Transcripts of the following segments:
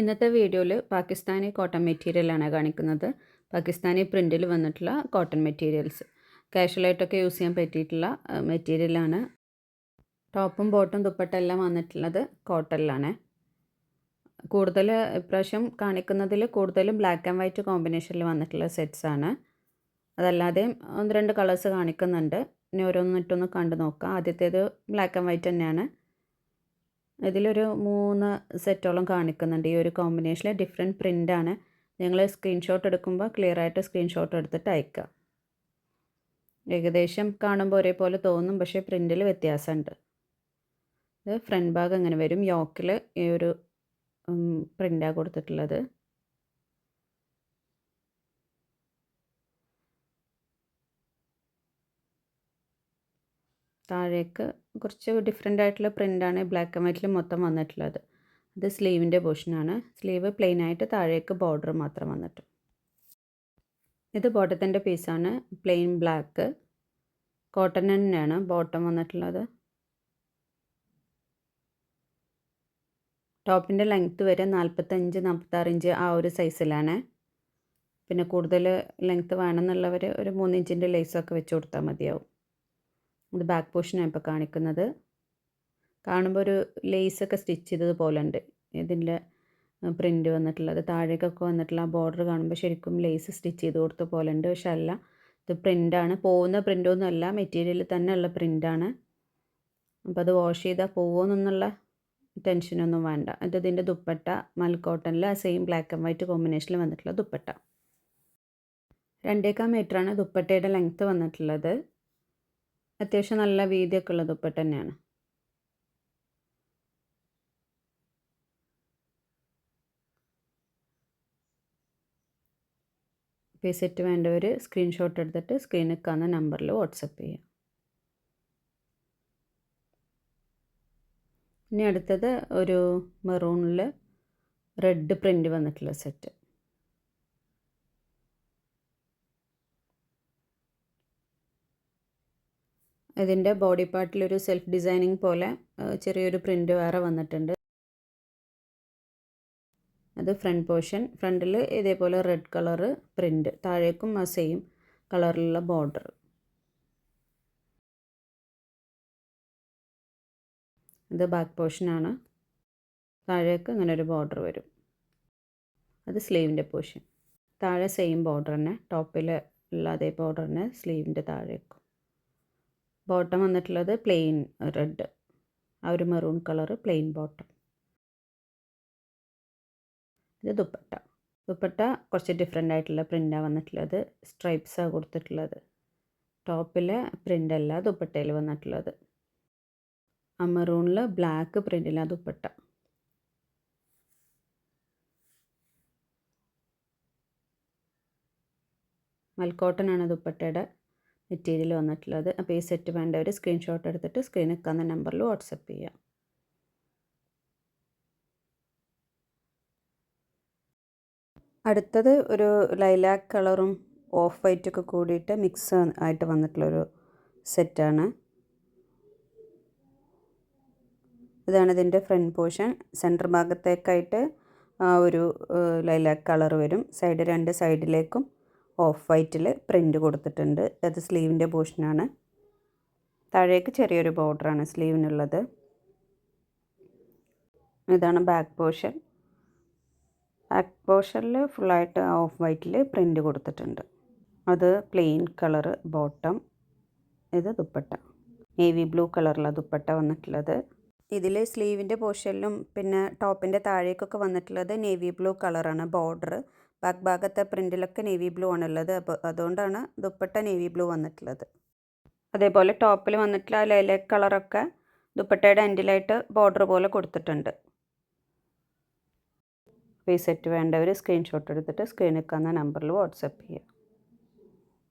ഇന്നത്തെ വീഡിയോയിൽ പാകിസ്ഥാനി കോട്ടൺ മെറ്റീരിയലാണ് കാണിക്കുന്നത്. പാകിസ്ഥാനി പ്രിന്റിൽ വന്നിട്ടുള്ള കോട്ടൺ മെറ്റീരിയൽസ്. കാഷ്വലായിട്ടൊക്കെ യൂസ് ചെയ്യാൻ പറ്റിയിട്ടുള്ള മെറ്റീരിയലാണ്. ടോപ്പും ബോട്ടും ദുപ്പട്ട എല്ലാം വന്നിട്ടുള്ളത് കോട്ടണിലാണ്. കൂടുതൽ ഇപ്രാവശ്യം കാണിക്കുന്നതിൽ കൂടുതലും ബ്ലാക്ക് ആൻഡ് വൈറ്റ് കോമ്പിനേഷനിൽ വന്നിട്ടുള്ള സെറ്റ്സാണ് അതല്ലാതെ ഒന്ന് രണ്ട് കളേഴ്സ് കാണിക്കുന്നുണ്ട്. ഇനി ഓരോന്നിട്ടൊന്ന് കണ്ടു നോക്കാം. ആദ്യത്തേത് ബ്ലാക്ക് ആൻഡ് വൈറ്റ് തന്നെയാണ്. ഇതിലൊരു മൂന്ന് സെറ്റോളം കാണിക്കുന്നുണ്ട്. ഈ ഒരു കോമ്പിനേഷനിൽ ഡിഫറെന്റ് പ്രിന്റാണ് നിങ്ങൾ സ്ക്രീൻഷോട്ട് എടുക്കുമ്പോൾ ക്ലിയർ ആയിട്ട് സ്ക്രീൻഷോട്ട് എടുത്തിട്ട് അയക്കുക ഏകദേശം കാണുമ്പോൾ ഒരേപോലെ തോന്നും പക്ഷേ പ്രിന്റിൽ വ്യത്യാസമുണ്ട്. ഇത് ഫ്രണ്ട് ഭാഗം അങ്ങനെ വരും. യോക്കിൽ ഈ ഒരു പ്രിന്റാണ് കൊടുത്തിട്ടുള്ളത്. താഴേക്ക് കുറച്ച് ഡിഫറെന്റ് ആയിട്ടുള്ള പ്രിന്റാണ് ബ്ലാക്ക് ആൻഡ് വൈറ്റിൽ മൊത്തം വന്നിട്ടുള്ളത്. ഇത് സ്ലീവിന്റെ പോർഷനാണ് സ്ലീവ് പ്ലെയിൻ ആയിട്ട് താഴേക്ക് ബോർഡർ മാത്രം വന്നിട്ട്. ഇത് ബോട്ടത്തിന്റെ പീസാണ് പ്ലെയിൻ ബ്ലാക്ക് കോട്ടൺ തന്നെയാണ് ബോട്ടം വന്നിട്ടുള്ളത്. ടോപ്പിന്റെ ലെങ്ത്ത് വരെ നാൽപ്പത്തഞ്ച് നാൽപ്പത്താറ് ഇഞ്ച് ആ ഒരു സൈസിലാണ് പിന്നെ കൂടുതൽ ലെങ്ത്ത് വേണമെന്നുള്ളവർ ഒരു മൂന്നിഞ്ചിന്റെ ലേസൊക്കെ വെച്ച് കൊടുത്താൽ മതിയാവും. ഇത് ബാക്ക് പോർഷനാണ് ഇപ്പോൾ കാണിക്കുന്നത്. കാണുമ്പോൾ ഒരു ലേസൊക്കെ സ്റ്റിച്ച് ചെയ്തതുപോലെ ഉണ്ട്. ഇതിന്റെ പ്രിന്റ് വന്നിട്ടുള്ളത് താഴേക്കൊക്കെ വന്നിട്ടുള്ള ആ ബോർഡർ കാണുമ്പോൾ ശരിക്കും ലേസ് സ്റ്റിച്ച് ചെയ്ത് കൊടുത്ത പോലെ ഉണ്ട്. പക്ഷെ അല്ല ഇത് പ്രിന്റാണ് പോകുന്ന പ്രിന്റൊന്നും അല്ല മെറ്റീരിയൽ തന്നെ ഉള്ള പ്രിന്റാണ് അപ്പോൾ അത് വാഷ് ചെയ്താൽ പോകുമെന്നുള്ള ടെൻഷനൊന്നും വേണ്ട. ഇത് ഇതിന്റെ ദുപ്പട്ട മൽക്കോട്ടനിൽ ആ സെയിം ബ്ലാക്ക് ആൻഡ് വൈറ്റ് കോമ്പിനേഷനിൽ വന്നിട്ടുള്ള ദുപ്പട്ട. രണ്ടേക്കാൽ മീറ്ററാണ് ദുപ്പട്ടയുടെ ലെങ്ത്ത് വന്നിട്ടുള്ളത്. അത്യാവശ്യം നല്ല വീതിയൊക്കെ ഉള്ള ദുപ്പട്ട തന്നെയാണ്. വിസിറ്റ് വേണ്ടവർ സ്ക്രീൻഷോട്ട് എടുത്തിട്ട് സ്ക്രീനിൽ കാണുന്ന നമ്പറിൽ വാട്സപ്പ് ചെയ്യാം. ഇനി അടുത്തത് ഒരു മെറൂണിൽ റെഡ് പ്രിന്റ് വന്നിട്ടുള്ള സെറ്റ് ഇതിന്റെ ബോഡി പാർട്ടിലൊരു സെൽഫ് ഡിസൈനിങ് പോലെ ചെറിയൊരു പ്രിന്റ് വേറെ വന്നിട്ടുണ്ട്. അത് ഫ്രണ്ട് പോർഷൻ. ഫ്രണ്ടിൽ ഇതേപോലെ റെഡ് കളറ് പ്രിന്റ് താഴേക്കും ആ സെയിം കളറിലുള്ള ബോർഡർ. ഇത് ബാക്ക് പോർഷനാണ് താഴേക്ക് ഇങ്ങനെ ഒരു ബോർഡർ വരും. അത് സ്ലീവിന്റെ പോർഷൻ. താഴെ സെയിം ബോർഡർ തന്നെ. ടോപ്പിൽ ഉള്ള അതേ ബോർഡർ തന്നെ സ്ലീവിന്റെ താഴേക്കും. ബോട്ടം വന്നിട്ടുള്ളത് പ്ലെയിൻ റെഡ് ആ ഒരു മെറൂൺ കളറ് പ്ലെയിൻ ബോട്ടം ഇത് ദുപ്പട്ട. ദുപ്പട്ട കുറച്ച് ഡിഫറെന്റ് ആയിട്ടുള്ള പ്രിന്റാണ് വന്നിട്ടുള്ളത്. സ്ട്രൈപ്സാണ് കൊടുത്തിട്ടുള്ളത്. ടോപ്പിലെ പ്രിന്റ് അല്ല ദുപ്പട്ടയിൽ വന്നിട്ടുള്ളത്. ആ മെറൂണിൽ ബ്ലാക്ക് പ്രിന്റിലാണ് ദുപ്പട്ട. മൽക്കോട്ടനാണ് ദുപ്പട്ടയുടെ മെറ്റീരിയൽ വന്നിട്ടുള്ളത്. അപ്പോൾ ഈ സെറ്റ് വേണ്ടവർ സ്ക്രീൻഷോട്ട് എടുത്തിട്ട് സ്ക്രീനിൽ കാണുന്ന നമ്പറിൽ വാട്സപ്പ് ചെയ്യാം. അടുത്തത് ഒരു ലൈലാക്ക് കളറും ഓഫ് വൈറ്റൊക്കെ കൂടിയിട്ട് മിക്സ് ആയിട്ട് വന്നിട്ടുള്ളൊരു സെറ്റാണ് ഇതാണ് ഇതിന്റെ ഫ്രണ്ട് പോർഷൻ സെന്റർ ഭാഗത്തേക്കായിട്ട് ഒരു ലൈലാക്ക് കളർ വരും. സൈഡ് രണ്ട് സൈഡിലേക്കും ഓഫ് വൈറ്റിൽ പ്രിന്റ് കൊടുത്തിട്ടുണ്ട്. അത് സ്ലീവിന്റെ പോർഷനാണ് താഴേക്ക് ചെറിയൊരു ബോർഡറാണ് സ്ലീവിനുള്ളത്. ഇതാണ് ബാക്ക് പോർഷൻ. ബാക്ക് പോർഷനിൽ ഫുള്ളായിട്ട് ഓഫ് വൈറ്റിൽ പ്രിന്റ് കൊടുത്തിട്ടുണ്ട്. അത് പ്ലെയിൻ കളറ് ബോട്ടം. ഇത് ദുപ്പട്ട. നേവി ബ്ലൂ കളറിലാണ് ദുപ്പട്ട വന്നിട്ടുള്ളത്. ഇതിൽ സ്ലീവിന്റെ പോർഷനിലും പിന്നെ ടോപ്പിന്റെ താഴേക്കൊക്കെ വന്നിട്ടുള്ളത് നേവി ബ്ലൂ കളറാണ് ബോർഡർ ബാക്ക് ഭാഗത്തെ പ്രിന്റിലൊക്കെ നേവി ബ്ലൂ ആണുള്ളത്. അപ്പോൾ അതുകൊണ്ടാണ് ദുപ്പട്ട നേവി ബ്ലൂ വന്നിട്ടുള്ളത്. അതേപോലെ ടോപ്പിൽ വന്നിട്ടുള്ള ആ ലൈലൈക്ക് കളറൊക്കെ ദുപ്പട്ടയുടെ എൻഡിലായിട്ട് ബോർഡർ പോലെ കൊടുത്തിട്ടുണ്ട്. ഈ സെറ്റ് വേണ്ടവർ സ്ക്രീൻഷോട്ട് എടുത്തിട്ട് സ്ക്രീനിൽ കാണുന്ന നമ്പറിൽ വാട്സപ്പ് ചെയ്യുക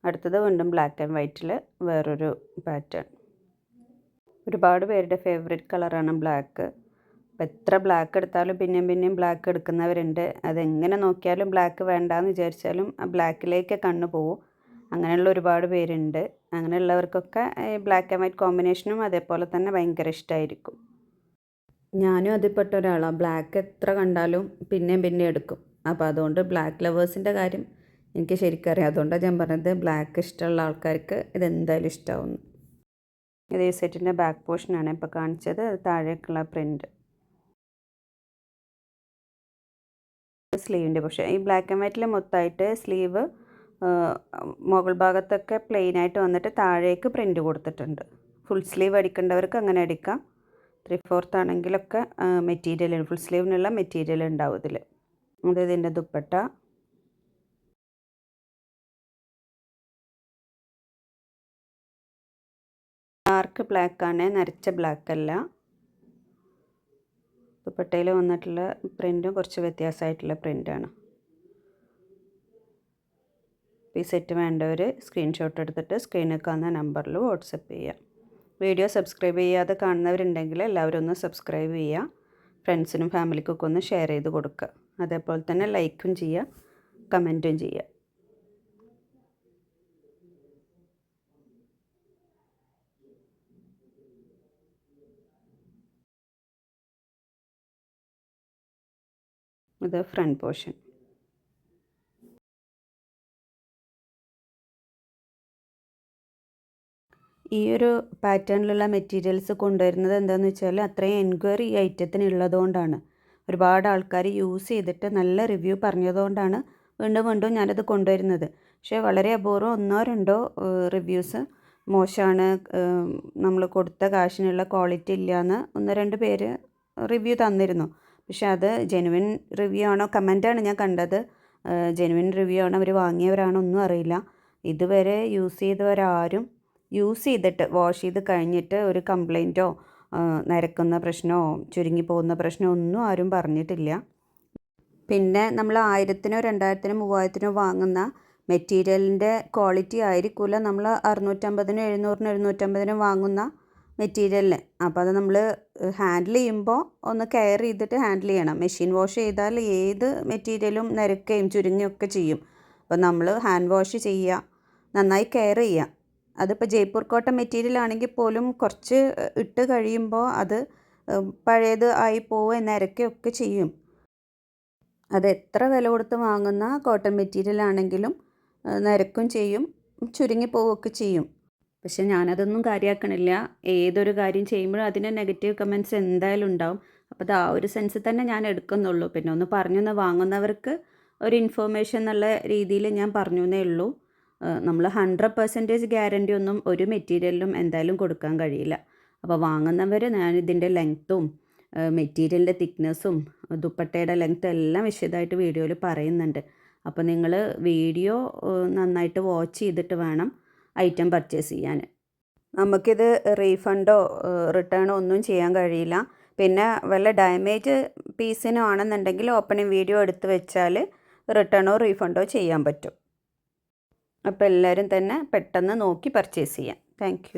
അടുത്തത് വീണ്ടും ബ്ലാക്ക് ആൻഡ് വൈറ്റിൽ വേറൊരു പാറ്റേൺ ഒരുപാട് പേരുടെ ഫേവറേറ്റ് കളറാണ് ബ്ലാക്ക് അപ്പോൾ എത്ര ബ്ലാക്ക് എടുത്താലും പിന്നെയും പിന്നെയും ബ്ലാക്ക് എടുക്കുന്നവരുണ്ട്. അതെങ്ങനെ നോക്കിയാലും ബ്ലാക്ക് വേണ്ടാന്ന് വിചാരിച്ചാലും ആ ബ്ലാക്കിലേക്ക് കണ്ണു പോവും. അങ്ങനെയുള്ള ഒരുപാട് പേരുണ്ട്. അങ്ങനെയുള്ളവർക്കൊക്കെ ബ്ലാക്ക് ആൻഡ് വൈറ്റ് കോമ്പിനേഷനും അതേപോലെ തന്നെ ഭയങ്കര ഇഷ്ടമായിരിക്കും ഞാനും അതിൽപ്പെട്ട ഒരാളാണ് ബ്ലാക്ക് എത്ര കണ്ടാലും പിന്നെയും പിന്നെയും എടുക്കും. അപ്പോൾ അതുകൊണ്ട് ബ്ലാക്ക് ലവേഴ്സിന്റെ കാര്യം എനിക്ക് ശരിക്കറിയാം. അതുകൊണ്ടാണ് ഞാൻ പറഞ്ഞത് ബ്ലാക്ക് ഇഷ്ടമുള്ള ആൾക്കാർക്ക് ഇതെന്തായാലും ഇഷ്ടമാവുന്നു ഇത് ഈ സെറ്റിന്റെ ബാക്ക് പോർഷനാണ് ഇപ്പോൾ കാണിച്ചത്. അത് താഴേക്കുള്ള പ്രിന്റ് സ്ലീവിന്റെ പക്ഷേ ഈ ബ്ലാക്ക് ആൻഡ് വൈറ്റിൽ മൊത്തമായിട്ട് സ്ലീവ് മുകൾ ഭാഗത്തൊക്കെ പ്ലെയിൻ ആയിട്ട് വന്നിട്ട് താഴേക്ക് പ്രിന്റ് കൊടുത്തിട്ടുണ്ട്. ഫുൾ സ്ലീവ് അടിക്കേണ്ടവർക്ക് അങ്ങനെ അടിക്കാം. ത്രീ ഫോർത്ത് ആണെങ്കിലൊക്കെ മെറ്റീരിയൽ ഫുൾ സ്ലീവിനുള്ള മെറ്റീരിയൽ ഉണ്ടാവും ഇതിൽ അതായത് ഇതിന്റെ ദുപ്പട്ട. ഡാർക്ക് ബ്ലാക്ക് ആണ് നരച്ച ബ്ലാക്ക് അല്ല. ദുപ്പട്ടയിൽ വന്നിട്ടുള്ള പ്രിന്റും കുറച്ച് വ്യത്യാസമായിട്ടുള്ള പ്രിന്റാണ് ഈ സെറ്റ് വേണ്ടവർ സ്ക്രീൻഷോട്ട് എടുത്തിട്ട് സ്ക്രീനിൽ കാണുന്ന നമ്പറിൽ വാട്സപ്പ് ചെയ്യാം. വീഡിയോ സബ്സ്ക്രൈബ് ചെയ്യാതെ കാണുന്നവരുണ്ടെങ്കിൽ എല്ലാവരും ഒന്ന് സബ്സ്ക്രൈബ് ചെയ്യുക. ഫ്രണ്ട്സിനും ഫാമിലിക്കൊക്കെ ഒന്ന് ഷെയർ ചെയ്ത് കൊടുക്കുക. അതേപോലെ തന്നെ ലൈക്കും ചെയ്യുക. കമന്റും ചെയ്യുക. ഇത് ഫ്രണ്ട് പോർഷൻ ഈ ഒരു പാറ്റേണിലുള്ള മെറ്റീരിയൽസ് കൊണ്ടുവരുന്നത് എന്താണെന്ന് വെച്ചാൽ അത്രയും എൻക്വയറി ഈ ഐറ്റത്തിന് ഉള്ളതുകൊണ്ടാണ്. ഒരുപാട് ആൾക്കാർ യൂസ് ചെയ്തിട്ട് നല്ല റിവ്യൂ പറഞ്ഞതുകൊണ്ടാണ് വീണ്ടും വീണ്ടും ഞാനത് കൊണ്ടുവരുന്നത്. പക്ഷേ വളരെ അപൂർവം ഒന്നോ രണ്ടോ റിവ്യൂസ് മോശമാണ് നമ്മൾ കൊടുത്ത കാശിനുള്ള ക്വാളിറ്റി ഇല്ലയെന്ന് ഒന്ന് രണ്ട് പേര് റിവ്യൂ തന്നിരുന്നു. പക്ഷെ അത് ജെനുവിൻ റിവ്യൂ ആണോ? കമന്റാണ് ഞാൻ കണ്ടത്. ജെനുവിൻ റിവ്യൂ ആണോ അവർ വാങ്ങിയവരാണോ ഒന്നും അറിയില്ല. ഇതുവരെ യൂസ് ചെയ്തവരാരും യൂസ് ചെയ്തിട്ട് വാഷ് ചെയ്ത് കഴിഞ്ഞിട്ട് ഒരു കംപ്ലൈന്റോ നരക്കുന്ന പ്രശ്നമോ ചുരുങ്ങി പോകുന്ന പ്രശ്നമോ ഒന്നും ആരും പറഞ്ഞിട്ടില്ല. പിന്നെ നമ്മൾ ആയിരത്തിനോ രണ്ടായിരത്തിനോ മൂവായിരത്തിനോ വാങ്ങുന്ന മെറ്റീരിയലിന്റെ ക്വാളിറ്റി ആയിരിക്കില്ല നമ്മൾ അറുന്നൂറ്റമ്പതിനും എഴുന്നൂറിനും എഴുന്നൂറ്റമ്പതിനും വാങ്ങുന്ന മെറ്റീരിയലിന് അപ്പോൾ അത് നമ്മൾ ഹാൻഡിൽ ചെയ്യുമ്പോൾ ഒന്ന് കെയർ ചെയ്തിട്ട് ഹാൻഡിൽ ചെയ്യണം. മെഷീൻ വാഷ് ചെയ്താൽ ഏത് മെറ്റീരിയലും നിരക്കുകയും ചുരുങ്ങുകയൊക്കെ ചെയ്യും. അപ്പോൾ നമ്മൾ ഹാൻഡ് വാഷ് ചെയ്യുക നന്നായി കെയർ ചെയ്യുക അതിപ്പോൾ ജയ്പൂർ കോട്ട മെറ്റീരിയൽ ആണെങ്കിൽ പോലും കുറച്ച് ഇട്ട് കഴിയുമ്പോൾ അത് പഴയത് ആയി പോവുക നിരക്കുകയൊക്കെ ചെയ്യും. അത് എത്ര വില കൊടുത്ത് വാങ്ങുന്ന കോട്ടൺ മെറ്റീരിയൽ ആണെങ്കിലും നിരക്കും ചെയ്യും ചുരുങ്ങി പോവുകയൊക്കെ ചെയ്യും. പക്ഷെ ഞാനതൊന്നും കാര്യമാക്കണില്ല ഏതൊരു കാര്യം ചെയ്യുമ്പോഴും അതിന് നെഗറ്റീവ് കമന്റ്സ് എന്തായാലും ഉണ്ടാവും. അപ്പോൾ അത് ആ ഒരു സെൻസ് തന്നെ ഞാൻ എടുക്കുന്നുള്ളൂ. പിന്നെ ഒന്ന് പറഞ്ഞൊന്ന് വാങ്ങുന്നവർക്ക് ഒരു ഇൻഫോർമേഷൻ എന്നുള്ള രീതിയിൽ ഞാൻ പറഞ്ഞു എന്നേ ഉള്ളൂ. നമ്മൾ ഹൺഡ്രഡ് പെർസെന്റേജ് ഗ്യാരണ്ടി ഒന്നും ഒരു മെറ്റീരിയലിലും എന്തായാലും കൊടുക്കാൻ കഴിയില്ല. അപ്പോൾ വാങ്ങുന്നവർ ഞാൻ ഇതിന്റെ ലെങ്ത്തും മെറ്റീരിയലിന്റെ തിക്നെസ്സും ദുപ്പട്ടയുടെ ലെങ്ത്തും എല്ലാം വിശദമായിട്ട് വീഡിയോയിൽ പറയുന്നുണ്ട്. അപ്പോൾ നിങ്ങൾ വീഡിയോ നന്നായിട്ട് വാച്ച് ചെയ്തിട്ട് വേണം. ഐറ്റം പർച്ചേസ് ചെയ്യാൻ. നമുക്കിത് റീഫണ്ടോ റിട്ടേണോ ഒന്നും ചെയ്യാൻ കഴിയില്ല. പിന്നെ വല്ല ഡാമേജ് പീസിനോ ആണെന്നുണ്ടെങ്കിൽ ഓപ്പണിംഗ് വീഡിയോ എടുത്ത് വെച്ചാൽ റിട്ടേണോ റീഫണ്ടോ ചെയ്യാൻ പറ്റും. അപ്പോൾ എല്ലാവരും തന്നെ പെട്ടെന്ന് നോക്കി പർച്ചേസ് ചെയ്യാം താങ്ക്